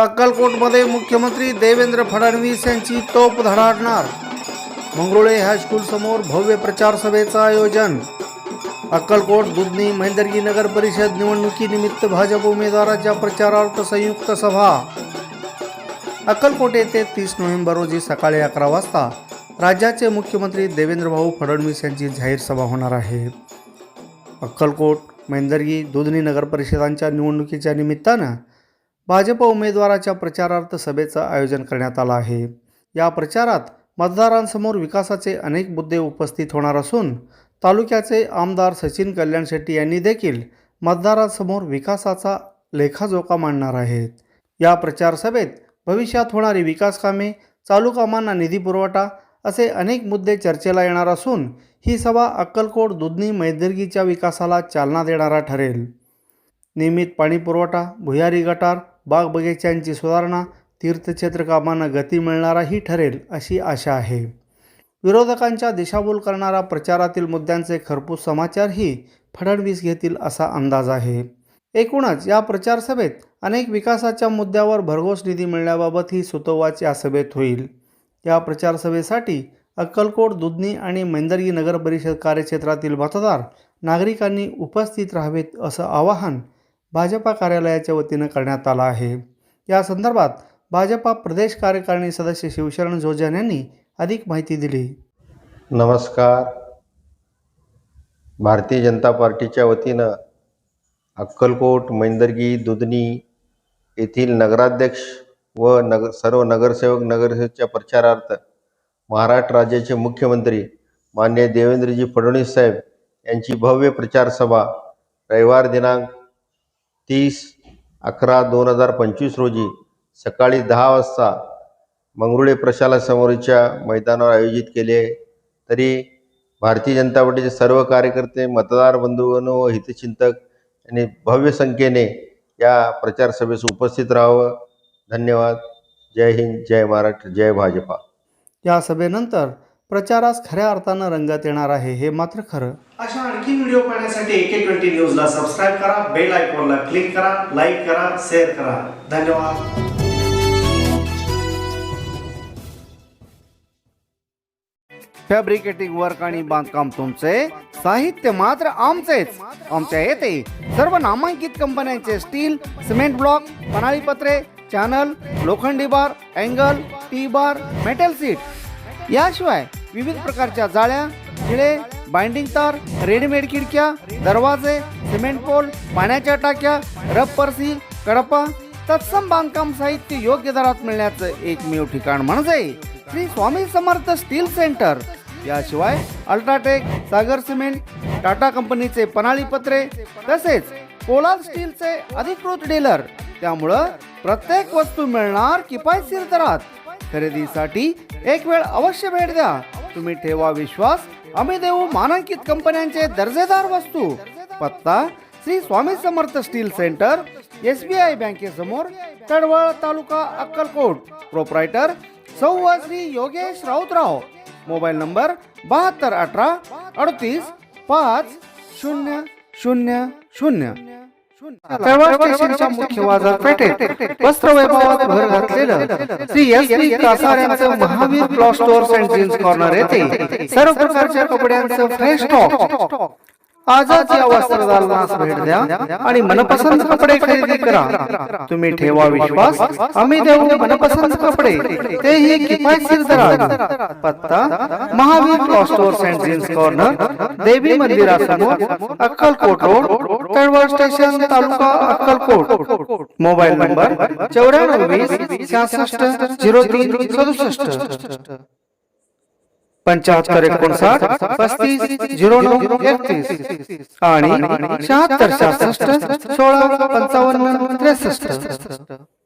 अक्कलकोटमध्ये मुख्यमंत्री देवेंद्र फडणवीस यांची तोप धडाडणार. मंगरुळे हायस्कूल समोर भव्य प्रचार सभेचं आयोजन. अक्कलकोट दुधनी महेंदरगी नगर परिषद निवडणुकीनिमित्त भाजप उमेदवाराच्या प्रचारार्थ संयुक्त सभा. अक्कलकोट येथे तीस नोव्हेंबर रोजी सकाळी अकरा वाजता राज्याचे मुख्यमंत्री देवेंद्रभाऊ फडणवीस यांची जाहीर सभा होणार आहे. अक्कलकोट महेंदरगी दुधनी नगर परिषदांच्या निवडणुकीच्या निमित्तानं भाजप उमेदवाराच्या प्रचारार्थ सभेचं आयोजन करण्यात आलं आहे. या प्रचारात मतदारांसमोर विकासाचे अनेक मुद्दे उपस्थित होणार असून तालुक्याचे आमदार सचिन कल्याण शेट्टी यांनी देखील मतदारांसमोर विकासाचा लेखाजोखा मांडणार आहेत. या प्रचार सभेत भविष्यात होणारी विकासकामे चालू कामांना निधी पुरवठा असे अनेक मुद्दे चर्चेला येणार असून ही सभा अक्कलकोट दुधनी मैदर्गीच्या विकासाला चालना देणारा ठरेल. नियमित पाणीपुरवठा भुयारी गटार बाग बगीच्यांची सुधारणा तीर्थक्षेत्र कामांना गती मिळणाराही ठरेल अशी आशा आहे. विरोधकांच्या दिशाभूल करणारा प्रचारातील मुद्द्यांचे खरपूस समाचारही फडणवीस घेतील असा अंदाज आहे. एकूणच या प्रचार सभेत अनेक विकासाच्या मुद्द्यावर भरघोस निधी मिळण्याबाबत ही सुतोवाच या सभेत होईल. या प्रचारसभेसाठी अक्कलकोट दुधनी आणि मैंदर्गी नगर परिषद कार्यक्षेत्रातील मतदार नागरिकांनी उपस्थित राहावेत असं आवाहन भाजपा कार्यालयाच्या वतीनं करण्यात आला आहे. या संदर्भात भाजपा प्रदेश कार्यकारिणी सदस्य शिवशरण जोजन यांनी अधिक माहिती दिली. नमस्कार. भारतीय जनता पार्टीच्या वतीनं अक्कलकोट मैंदर्गी दुधनी येथील नगराध्यक्ष व नग सर्व नगरसेवक नगरसेवकच्या प्रचारार्थ महाराष्ट्र राज्याचे मुख्यमंत्री मान्य देवेंद्रजी फडणवीस साहेब यांची भव्य प्रचार सभा रविवार दिनांक तीस अकरा दोन हजार पंचवीस रोजी सकाळी दहा वाजता मंगरुळे प्रशालासमोरच्या मैदानावर आयोजित केले. तरी भारतीय जनता पार्टीचे सर्व कार्यकर्ते मतदार बंधूंनो व हितचिंतक यांनी भव्य संख्येने या प्रचार सभेस उपस्थित राहावं. धन्यवाद. जय हिंद जय महाराष्ट्र जय भाजपा. या सभेनंतर प्रचारास खऱ्या अर्थानं रंगात येणार आहे हे मात्र खरं. आणखी व्हिडिओ पाहण्यासाठी एके ट्वेंटी न्यूजला सबस्क्राईब करा बेल आयकॉनला क्लिक करा लाईक करा शेअर करा. धन्यवाद. फॅब्रिकेटिंग वर्क आणि बांधकाम तुमचे साहित्य मात्र आमचेच. आमच्या येथे सर्व नामांकित कंपन्यांचे स्टील सिमेंट ब्लॉक प्रणाली पत्रे चॅनल लोखंडी bar angle T bar metal sheet. याशिवाय विविध प्रकारच्या जाळ्या खिळे बाइंडिंग तार रेडीमेड खिडक्या दरवाजे सिमेंट पोल पाण्याच्या टाक्या रब सील कडपा तत्सम बांधकाम साहित्य योग्य दरात मिळण्याचं एकमेव ठिकाण म्हणजे श्री स्वामी समर्थ स्टील सेंटर. याशिवाय अल्ट्राटेक सागर सिमेंट टाटा कंपनीचे पनाळी पत्रे तसेच पोलाद स्टीलचे अधिकृत डीलर. त्यामुळं प्रत्येक वस्तू मिळणार किफायतशीर दरात. खरेदीसाठी एक वेळ अवश्य भेट द्या. तुम्ही ठेवा विश्वास. आम्ही देऊ मानांकित कंपन्यांचे दर्जेदार वस्तू. पत्ता Shri Swami Samarth steel centre S B I बँकेसमोर Tadwal तालुका अक्कलकोट. प्रोप्रायटर सौ श्री योगेश राऊतराव. मोबाईल नंबर बहात्तर अठरा अडतीस पाच शून्य शून्य शून्य. स्टेशनच्या मुख्य बाजारपेठेत वस्त्र वैभवात भर घातलेलं. Shri S P कासाऱ्यांचं Mahavir cloth stores and jeans corner येथे सर्व प्रकारच्या कपड्यांचं फ्रेश स्टॉक आजच या वस्त्रदालनास भेट द्या आणि मनपसंत कपडे खरेदी करा. तुम्ही ठेवा विश्वास आम्ही देऊ मनपसंत कपडे. तेही किफायतशीर दरात पत्ता Mahavir cloth stores and jeans corner देवी मंदिरासमोर अक्कलकोट रोड तळवळ स्टेशन तालुका अक्कलकोट. मोबाईल नंबर चौऱ्याण्णव वीस सहासष्ट झिरो तीन सदुसष्ट. पंच्याहत्तर एकोणसाठ पस्तीस झिरो नऊ एकतीस आणि शहात्तर सहासष्ट सोळा पंचावन्न त्रेसष्ट.